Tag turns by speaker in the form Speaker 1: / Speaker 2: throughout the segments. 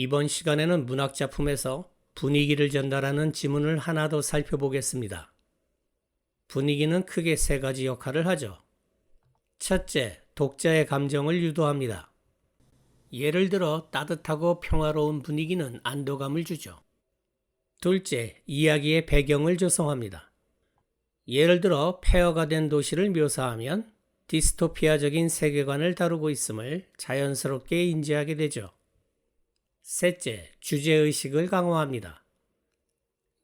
Speaker 1: 이번 시간에는 문학작품에서 분위기를 전달하는 지문을 하나 더 살펴보겠습니다. 분위기는 크게 세 가지 역할을 하죠. 첫째, 독자의 감정을 유도합니다. 예를 들어 따뜻하고 평화로운 분위기는 안도감을 주죠. 둘째, 이야기의 배경을 조성합니다. 예를 들어 폐허가 된 도시를 묘사하면 디스토피아적인 세계관을 다루고 있음을 자연스럽게 인지하게 되죠. 셋째, 주제의식을 강화합니다.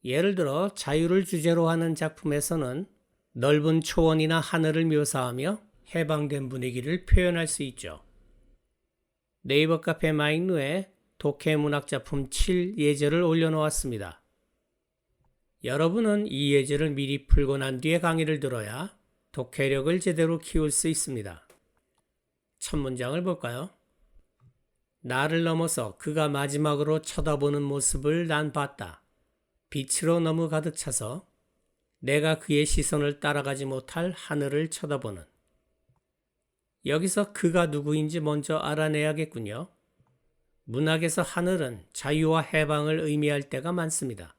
Speaker 1: 예를 들어 자유를 주제로 하는 작품에서는 넓은 초원이나 하늘을 묘사하며 해방된 분위기를 표현할 수 있죠. 네이버 카페 마이누에 독해 문학 작품 7 예제를 올려놓았습니다. 여러분은 이 예제를 미리 풀고 난 뒤에 강의를 들어야 독해력을 제대로 키울 수 있습니다. 첫 문장을 볼까요? 나를 넘어서 그가 마지막으로 쳐다보는 모습을 난 봤다. 빛으로 너무 가득 차서 내가 그의 시선을 따라가지 못할 하늘을 쳐다보는. 여기서 그가 누구인지 먼저 알아내야겠군요. 문학에서 하늘은 자유와 해방을 의미할 때가 많습니다.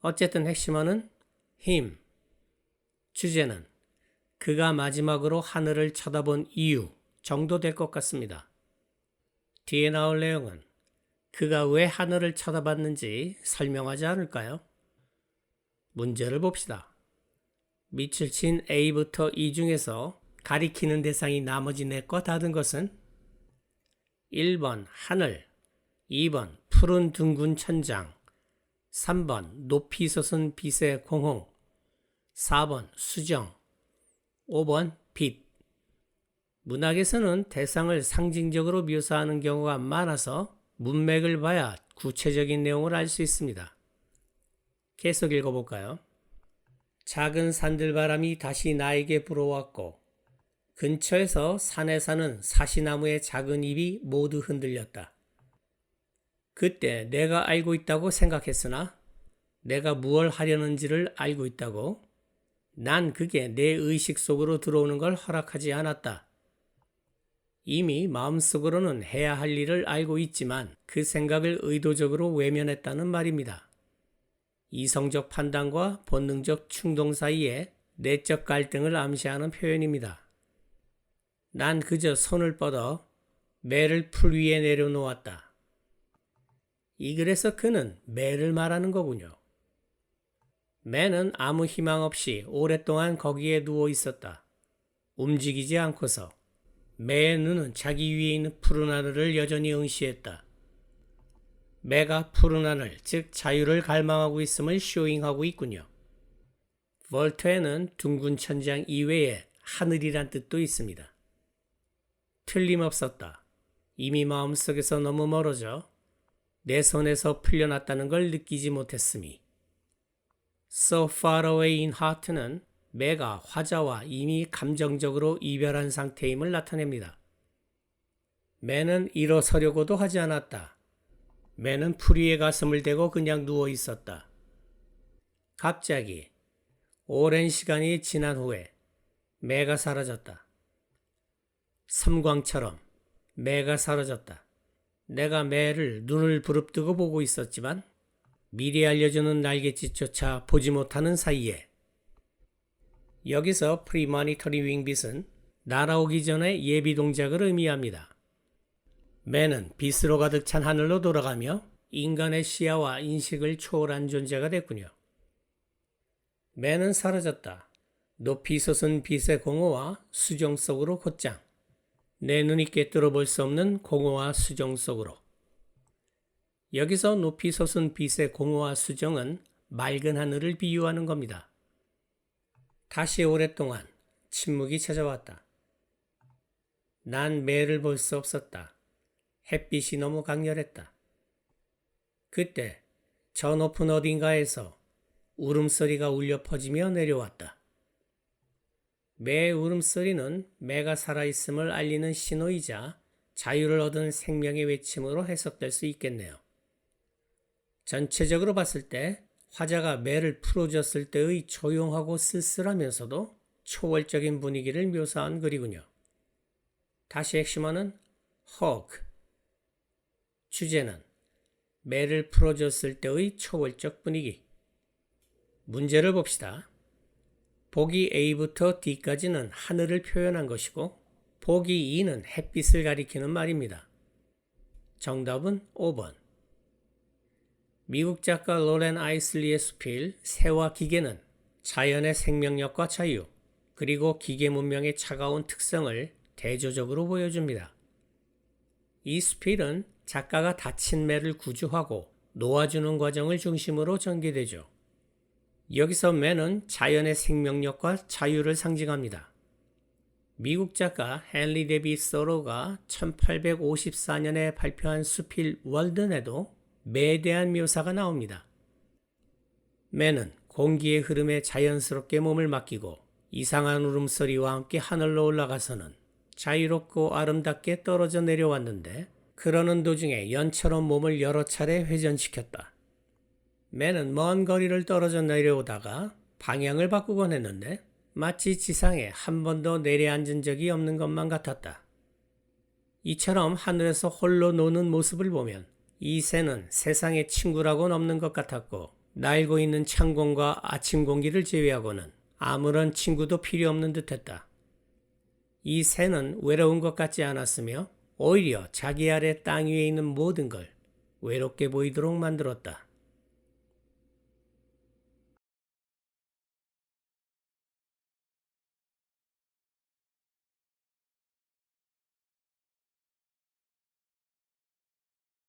Speaker 1: 어쨌든 핵심어는 힘. 주제는 그가 마지막으로 하늘을 쳐다본 이유 정도 될 것 같습니다. 뒤에 나올 내용은 그가 왜 하늘을 쳐다봤는지 설명하지 않을까요? 문제를 봅시다. 밑을 친 A부터 E 중에서 가리키는 대상이 나머지 넷과 다른 것은 1번 하늘, 2번 푸른 둥근 천장, 3번 높이 솟은 빛의 공홍, 4번 수정, 5번 빛. 문학에서는 대상을 상징적으로 묘사하는 경우가 많아서 문맥을 봐야 구체적인 내용을 알 수 있습니다. 계속 읽어볼까요? 작은 산들바람이 다시 나에게 불어왔고 근처에서 산에 사는 사시나무의 작은 잎이 모두 흔들렸다. 그때 내가 알고 있다고 생각했으나 내가 무얼 하려는지를 알고 있다고 난 그게 내 의식 속으로 들어오는 걸 허락하지 않았다. 이미 마음속으로는 해야 할 일을 알고 있지만 그 생각을 의도적으로 외면했다는 말입니다. 이성적 판단과 본능적 충동 사이에 내적 갈등을 암시하는 표현입니다. 난 그저 손을 뻗어 매를 풀 위에 내려놓았다. 이 글에서 그는 매를 말하는 거군요. 매는 아무 희망 없이 오랫동안 거기에 누워 있었다. 움직이지 않고서 매의 눈은 자기 위에 있는 푸른 하늘을 여전히 응시했다. 매가 푸른 하늘, 즉 자유를 갈망하고 있음을 쇼잉하고 있군요. 볼트에는 둥근 천장 이외에 하늘이란 뜻도 있습니다. 틀림없었다. 이미 마음속에서 너무 멀어져 내 손에서 풀려났다는 걸 느끼지 못했음이. So far away in heart는 매가 화자와 이미 감정적으로 이별한 상태임을 나타냅니다. 매는 일어서려고도 하지 않았다. 매는 풀위에 가슴을 대고 그냥 누워 있었다. 갑자기 오랜 시간이 지난 후에 매가 사라졌다. 섬광처럼 매가 사라졌다. 내가 매를 눈을 부릅뜨고 보고 있었지만 미리 알려주는 날갯짓조차 보지 못하는 사이에 여기서 프리마니터리 윙빗은 날아오기 전에 예비 동작을 의미합니다. 매는 빛으로 가득 찬 하늘로 돌아가며 인간의 시야와 인식을 초월한 존재가 됐군요. 매는 사라졌다. 높이 솟은 빛의 공허와 수정 속으로 곧장 내 눈이 꿰뚫어 볼 수 없는 공허와 수정 속으로. 여기서 높이 솟은 빛의 공허와 수정은 맑은 하늘을 비유하는 겁니다. 다시 오랫동안 침묵이 찾아왔다. 난 매를 볼 수 없었다. 햇빛이 너무 강렬했다. 그때 저 높은 어딘가에서 울음소리가 울려 퍼지며 내려왔다. 매 울음소리는 매가 살아있음을 알리는 신호이자 자유를 얻은 생명의 외침으로 해석될 수 있겠네요. 전체적으로 봤을 때 화자가 매를 풀어줬을 때의 조용하고 쓸쓸하면서도 초월적인 분위기를 묘사한 글이군요. 다시 핵심어는 hawk, 주제는 매를 풀어줬을 때의 초월적 분위기. 문제를 봅시다. 보기 A부터 D까지는 하늘을 표현한 것이고 보기 E는 햇빛을 가리키는 말입니다. 정답은 5번. 미국 작가 로렌 아이슬리의 수필 새와 기계는 자연의 생명력과 자유 그리고 기계 문명의 차가운 특성을 대조적으로 보여줍니다. 이 수필은 작가가 다친 매를 구조하고 놓아주는 과정을 중심으로 전개되죠. 여기서 매는 자연의 생명력과 자유를 상징합니다. 미국 작가 헨리 데비 서로가 1854년에 발표한 수필 월든에도 매에 대한 묘사가 나옵니다. 매는 공기의 흐름에 자연스럽게 몸을 맡기고 이상한 울음소리와 함께 하늘로 올라가서는 자유롭고 아름답게 떨어져 내려왔는데 그러는 도중에 연처럼 몸을 여러 차례 회전시켰다. 매는 먼 거리를 떨어져 내려오다가 방향을 바꾸곤 했는데 마치 지상에 한 번도 내려앉은 적이 없는 것만 같았다. 이처럼 하늘에서 홀로 노는 모습을 보면 이 새는 세상에 친구라고는 없는 것 같았고 날고 있는 창공과 아침 공기를 제외하고는 아무런 친구도 필요 없는 듯했다. 이 새는 외로운 것 같지 않았으며 오히려 자기 아래 땅 위에 있는 모든 걸 외롭게 보이도록 만들었다.